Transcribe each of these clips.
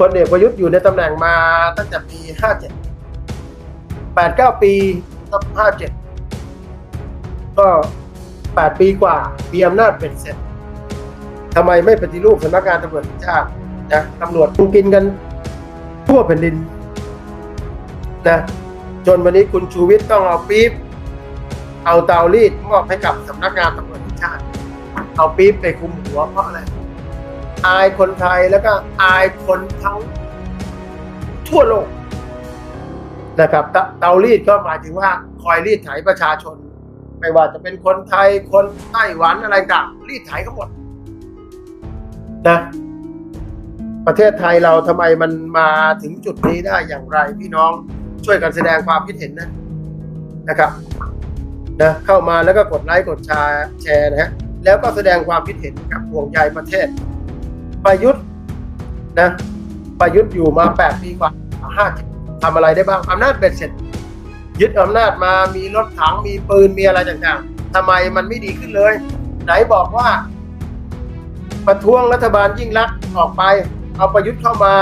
พลเอกประยุทธ์อยู่ในตำแหน่งมาตั้งแต่ปีห้าเจ็ดแปดเก้าปีตั้งห้าเจ็ดก็แปดปีกว่ามีอำนาจเป็นเสร็จทำไมไม่ปฏิรูปสำนักงานตำรวจแห่งชาตินะตำรวจคงกินกันทั่วแผ่นดินนะจนวันนี้คุณชูวิทย์ต้องเอาปี๊บเอาเตารีดมอบให้กับสำนักงานตำรวจแห่งชาติ เอาปี๊บไปคุมหัวเพราะอะไร อายคนไทยแล้วก็อายคนทั้งทั่วโลกนะครับเตารีดก็หมายถึงว่าคอยรีดไถประชาชน ไม่ว่าจะเป็นคนไทยคนไต้หวันอะไรต่างรีดไถเขาหมดนะประเทศไทยเราทำไมมันมาถึงจุดนี้ได้อย่างไร พี่น้องช่วยกันแสดงความคิดเห็นนะนะครับนะเข้ามาแล้วก็กดไลค์กดแชร์แชร์นะฮะแล้วก็แสดงความคิดเห็นกับห่วงใยประเทศ ประยุทธ์นะประยุทธ์อยู่มาแปดปีกว่าห้าทำอะไรได้บ้างอำนาจเบ็ดเสร็จ ยึดอำนาจมามีรถถังมีปืนมีอะไรต่างๆทำไมมันไม่ดีขึ้นเลย ไหนบอกว่า ประท้วงรัฐบาลยิ่งรักออกไป เอาประยุทธ์เข้ามา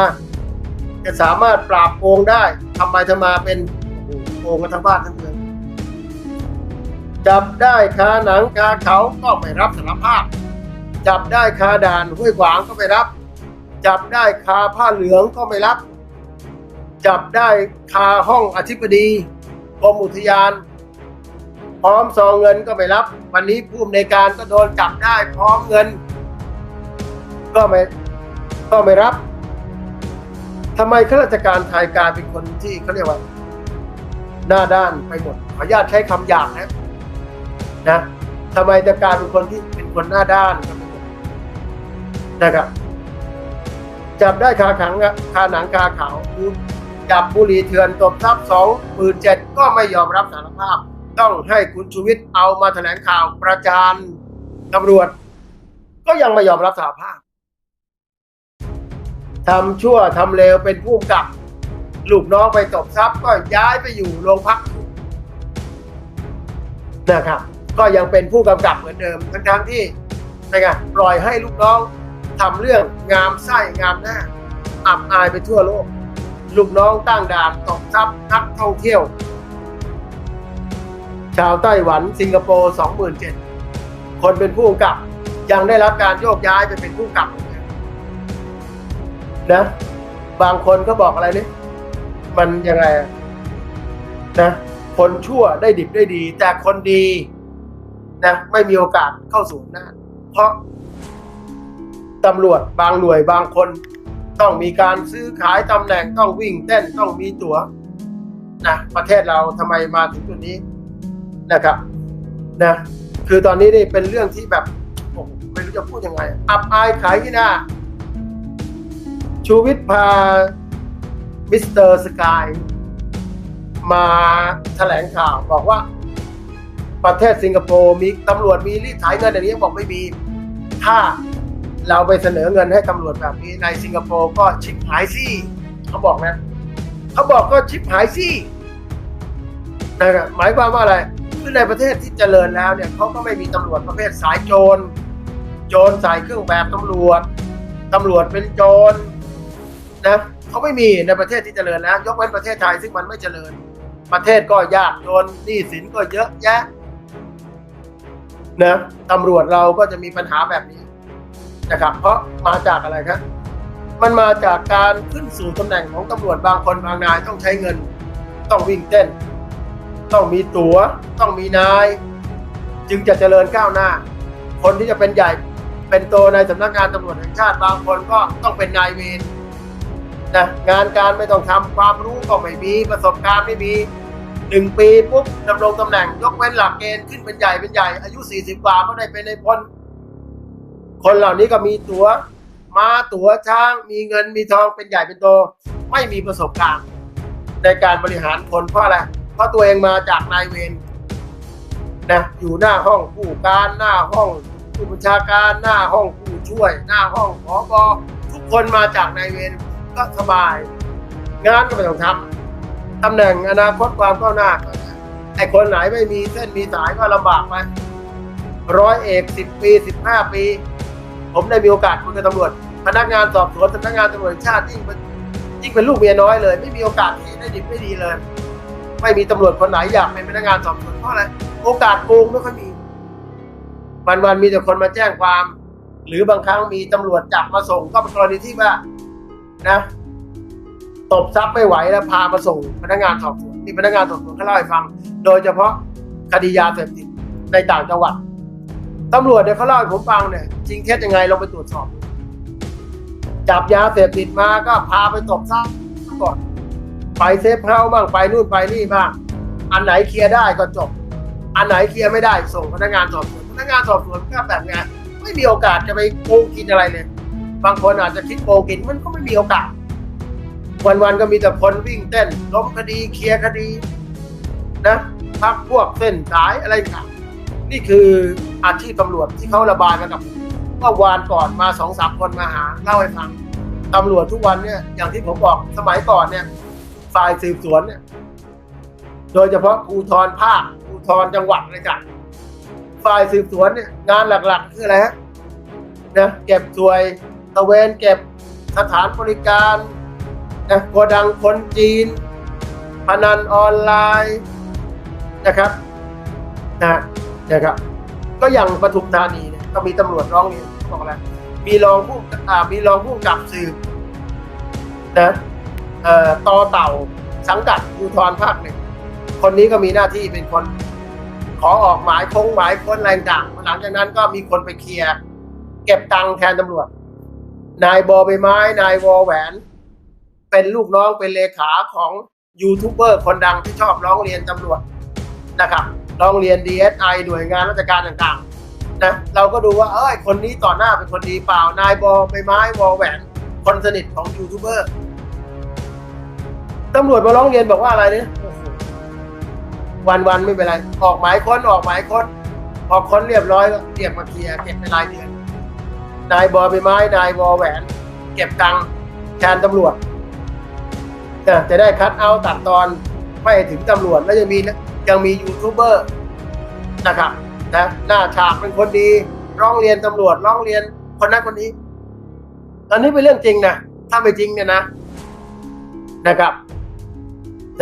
จะสามารถปราบโกงได้ทำไมทำมาเป็นโอ้โหโกงกันทั้งบ้านทั้งเมืองจับได้คาหนังคาเขาก็ไม่รับสารภาพ จับได้คาด่านห้วยขวางก็ไม่รับ จับได้คาผ้าเหลืองก็ไม่รับ จับได้คาห้องอธิบดีกรมอุทยาน พร้อมซองเงินก็ไม่รับ วันนี้ผู้อำนวยการก็โดนจับได้พร้อมเงิน ก็ไม่ก็ไม่รับทำไมข้าราชการไทยกลายเป็นคนที่เขาเรียกว่าหน้าด้านไปหมดขออนุญาตใช้คำหยาบนะนะทำไมจะกลายเป็นคนที่เป็นคนหน้าด้าน นะครับ จับได้คาขังคาหนังคาเขาจับบุหรี่เถื่อนตบทรัพย์สองหมื่นเจ็ดก็ไม่ยอมรับสารภาพ ต้องให้คุณชูวิทย์เอามาแถลงข่าวประจานตำรวจ ก็ยังไม่ยอมรับสารภาพทำชั่วทำเลวเป็นผู้กำกับ ลูกน้องไปตบทรัพย์ก็ย้ายไปอยู่โรงพักนะครับ ก็ยังเป็นผู้กำกับเหมือนเดิม ทั้งๆที่นะปล่อยให้ลูกน้อง ทำเรื่องงามไส้งามหน้า อับอายไปทั่วโลก ลูกน้องตั้งด่านตบทรัพย์นักท่องเที่ยว ชาวไต้หวันสิงคโปร์สองหมื่นเจ็ดคนเป็นผู้กำกับ ยังได้รับการโยกย้ายไปเป็นผู้กำกับนะ บางคนก็บอกอะไรนี่มันยังไงนะคนชั่วได้ดิบได้ดี แต่คนดีนะไม่มีโอกาสเข้าสู่อำนาเพราะ ตำรวจบางหน่วยบางคน ต้องมีการซื้อขายตำแหน่งต้องวิ่งเต้นต้องมีตัว๋วนะประเทศเราทำไมมาถึงจุดนี้นะครับนะคือตอนนี้นี่เป็นเรื่องที่แบบโอ้โหไม่รู้จะพูดยังไง อับอายขายที่หน้า ชูวิทย์พามิสเตอร์สกายมาแถลงข่าวบอกว่า ประเทศสิงคโปร์มีตำรวจมีรีดไถเงินอย่างนี้บอกไม่มี ถ้า เราไปเสนอเงินให้ตำรวจแบบนี้ในสิงคโปร์ก็ชิบหายสิเขาบอกนะเขาบอกก็ชิบหายสินะครับหมายความว่าอะไรคือในประเทศที่เจริญแล้วเนี่ยเขาก็ไม่มีตำรวจประเภทสายโจร โจรใส่เครื่องแบบตำรวจตำรวจเป็นโจรนะเขาไม่มีในประเทศที่เจริญแล้ว ยกเว้นประเทศไทยซึ่งมันไม่เจริญ ประเทศก็ยากจนหนี้สินก็เยอะแยะนะตำรวจเราก็จะมีปัญหาแบบนี้ นะครับ เพราะมาจากอะไรครับมันมาจากการขึ้นสู่ตำแหน่งของตำรวจบางคนบางนายต้องใช้เงิน ต้องวิ่งเต้น ต้องมีตัว๋ว ต้องมีนาย จึงจะเจริญก้าวหน้า คนที่จะเป็นใหญ่เป็นโตในสำนักงานตำรวจแห่งชาติบางคนก็ต้องเป็นนายเวรนะงานการไม่ต้องทำความรู้ก็ไม่มีประสบการณ์ไม่มีหนึ่งปีปุ๊บดำรงตำแหน่งยกเว้นหลักเกณฑ์ขึ้นเป็นใหญ่เป็นใหญ่อายุสี่สิบกว่าก็ได้เป็นในพล คนเหล่านี้ก็มีตัว๋วมาตั๋วช้าง มีเงินมีทองเป็นใหญ่เป็นโต ไม่มีประสบการณ์ ในการบริหารคนเพราะอะไร เพราะตัวเองมาจากนายเวรนะอยู่หน้าห้องผู้การหน้าห้องผู้บัญชาการหน้าห้องผู้ช่วย หน้าห้องผอบทุกคนมาจากนายเวรก็สบาย งานก็ไม่ต้องทำตำแหน่งอนาคตความก้าวหน้าไอ้คนไหนไม่มีเส้นมีสายก็ลำบากไปร้อยเอกสิบปีสิบห้าปี ผมได้มีโอกาสคุยกับตำรวจ พนักงานสอบสวนสำนักงานตำรวจชาติยิ่งยิ่งเป็นลูกเมียน้อยเลย ไม่มีโอกาสที่ได้ดิบไม่ดีเลย ไม่มีตำรวจคนไหนอยากเป็นพนักงานสอบสวนเพราะอะไรโอกาสโกงไม่ค่อยมีวันวันมีแต่คนมาแจ้งความ หรือบางครั้งมีตำรวจจับมาส่งก็เป็นกรณีที่ว่านะตบทรัพย์ไม่ไหวแล้วพามาส่งพนักงานสอบสวนที่พนักงานสอบสวนเขาเล่าให้ฟัง โดยเฉพาะคดียาเสพติดในต่างจังหวัด ตำรวจเนี่ยเขาเล่าให้ผมฟังเนี่ยจริงเท็จยังไงลองไปตรวจสอบ จับยาเสพติดมาก็พาไปตบทรัพย์ก่อน ไปเซฟเฮาบ้างไปนู่นไปนี่บ้าง อันไหนเคลียร์ได้ก็จบ อันไหนเคลียร์ไม่ได้ส่งพนักงานสอบสวนพนักงานสอบสวนก็แบบไงไม่มีโอกาสจะไปโกงกินอะไรเลย บางคนอาจจะคิดโกงกินมันก็ไม่มีโอกาส วันๆก็มีแต่คนวิ่งเต้นล้มคดีเคลียร์คดี นะพักพวกเส้นสายอะไรต่าง นี่คืออาชีพตำรวจที่เขาระบายมากับเมื่อวานก่อนมาสองสามคนมาหาเล่าให้ฟังตำรวจทุกวันเนี่ยอย่างที่ผมบอกสมัยก่อนเนี่ยฝ่ายสืบสวนเนี่ย โดยเฉพาะภูธรภาคภูธรจังหวัดเลยจ้ะฝ่ายสืบสวนเนี่ยงานหลักๆ คืออะไรฮะนะเก็บสวยตะเวนเก็บสถานบริการนะโกดังคนจีนพนันออนไลน์นะครับนะ นะครับ ก็อย่างปทุมธานีเนี่ยก็มีตำรวจร้องเรียนบอกอะไรมีรองผู้อ่ามีรองผู้กับสืบนะเอ่อต่อเต่าสังกัดภูธรภาคหนึ่งคนนี้ก็มีหน้าที่เป็นคน ขอออกหมายคงหมายค้นแรงต่างหลังจากนั้นก็มีคนไปเคลียร์เก็บตังค์แทนตำรวจ นายบอใบไม้ นายวอแหวน เป็นลูกน้องเป็นเลขาของยูทูบเบอร์คนดังที่ชอบร้องเรียนตำรวจนะครับ ร้องเรียน DSI หน่วยงานราชการต่างๆนะเราก็ดูว่าเอ้ยคนนี้ต่อหน้าเป็นคนดีเปล่านายบอใบไม้วอแหวนคนสนิทของยูทูบเบอร์ตำรวจมาร้องเรียนบอกว่าอะไรเนี่ยวันวันๆไม่เป็นไร ออกหมายค้นออกหมายค้นพอค้นเรียบร้อยก็เรียกมาเคลียร์เก็บเป็นรายเดือนนายบอใบไม้นายวอแหวน เก็บตังค์แทนตำรวจจะได้คัดเอาตัดตอนไม่ถึงตำรวจแล้วยังมี ยังมียูทูบเบอร์นะครับนะหน้าฉากเป็นคนดี ร้องเรียนตำรวจร้องเรียนคนนั้นคนนี้ อันนี้เป็นเรื่องจริงนะถ้าไม่จริงเนี่ยนะนะครับ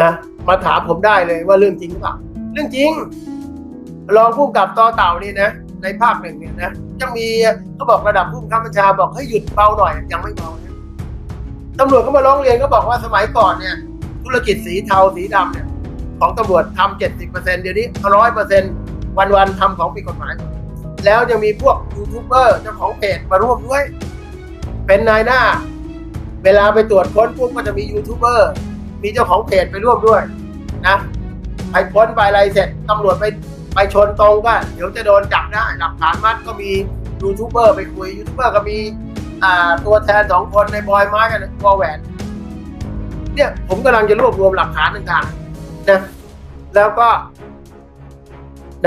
นะมาถามผมได้เลยว่าเรื่องจริงหรือเปล่าเรื่องจริงรองผู้กับต่อเต่านี่นะในภาคหนึ่งเนี่ยนะยังมีเขาบอกระดับผู้บังคับบัญชาบอกให้หยุดเบาหน่อยยังไม่เบานะตำรวจก็มาร้องเรียนก็บอกว่าสมัยก่อนเนี่ย ธุรกิจสีเทาสีดำเนี่ย ของตำรวจทำเจ็ดสิบเปอร์เซ็นเดี๋ยวนี้ร้อยเปอร์เซ็นวันวันๆทำของผิดกฎหมาย แล้วยังมีพวกยูทูบเบอร์เจ้าของเพจมาร่วมด้วย เป็นนายหน้า เวลาไปตรวจค้นปุ๊บก็จะมียูทูบเบอร์มีเจ้าของเพจไปร่วมด้วยนะไปค้นไปอะไรเสร็จตำรวจไปไปชนตรงก็เดี๋ยวจะโดนจับได้หลักฐานมัดก็มียูทูบเบอร์ไปคุยยูทูบเบอร์ก็มีอ่าตัวแทนสองคนในบอยไม้กันวอแหวน เนี่ยผมกำลังจะรวบรวมหลักฐานต่างๆ นะแล้วก็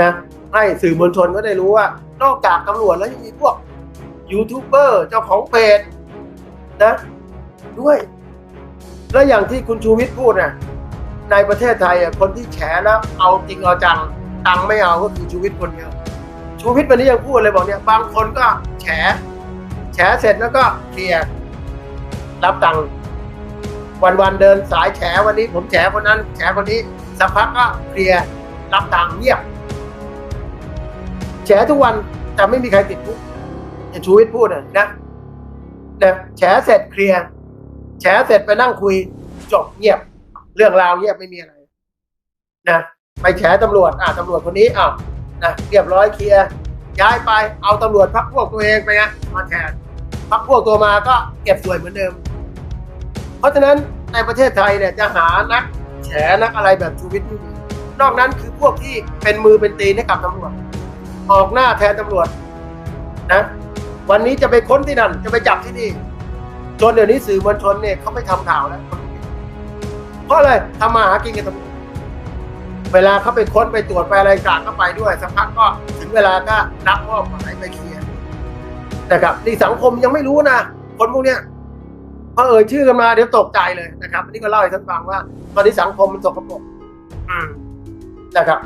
นะให้สื่อมวลชนก็ได้รู้ว่า นอกจากตำรวจแล้วยังมีพวกยูทูบเบอร์เจ้าของเพจนะด้วย แล้วอย่างที่คุณชูวิทย์พูดนะในประเทศไทยคนที่แฉแล้วเอาจริงเอาจังตังไม่เอาก็คือชูวิทย์คนเดียวชูวิทย์วันนี้ยังพูดเลยบอกเนี่ยบางคนก็แฉแฉเสร็จแล้วก็เคลียร์รับตังค์ วันวันเดินสายแฉวันนี้ ผมแฉคนนั้น แฉคนนี้สักพักก็เคลียร์รับตังเงียบแฉทุกวันแต่ไม่มีใครติดคุกอย่างชูวิทย์พูดนะนะนะแฉเสร็จเคลียร์แฉเสร็จไปนั่งคุยจบเงียบ เรื่องราวเงียบไม่มีอะไรนะไปแฉตำรวจอะตำรวจคนนี้อ้านะเรียบร้อยเคลียร์ย้ายไปเอาตำรวจพักพวกตัวเองไปนะมาแทนพักพวกตัวมาก็เก็บสวยเหมือนเดิม เพราะฉะนั้นในประเทศไทยเนี่ยจะหานักแฉนักอะไรแบบชูวิทย์ไม่มีนอกนั้นคือพวกที่เป็นมือเป็นตีนให้กับตำรวจ ออกหน้าแทนตำรวจนะวันนี้จะไปค้นที่นั่น จะไปจับที่นี่จนเดี๋ยวนี้สื่อมวลชนเนี่ยเขาไม่ทำข่าวแล้วเพราะอะไรทำมาหากินกันตำรวจเวลาเขาไปค้นไปตรวจไปอะไรต่างก็ไปด้วยสักพักก็ถึงเวลาก็รับมอบหมายไปเคลียร์นะครับนี่สังคมยังไม่รู้นะคนพวกเนี้ย อเอ่ยชื่อกันมาเดี๋ยวตกใจเลยนะครับอันนี้ก็เล่าให้ท่านฟังว่า ตอนนี้สังคมมันสกปรกอืมนะครับ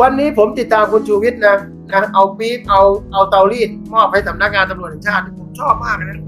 วันนี้ผมติดตามคุณชูวิทย์นะนะเอาปี๊บเอาเอาเตารีดมอบให้สำนักงานตำรวจแห่งชาติ ผมชอบมากเลยนะ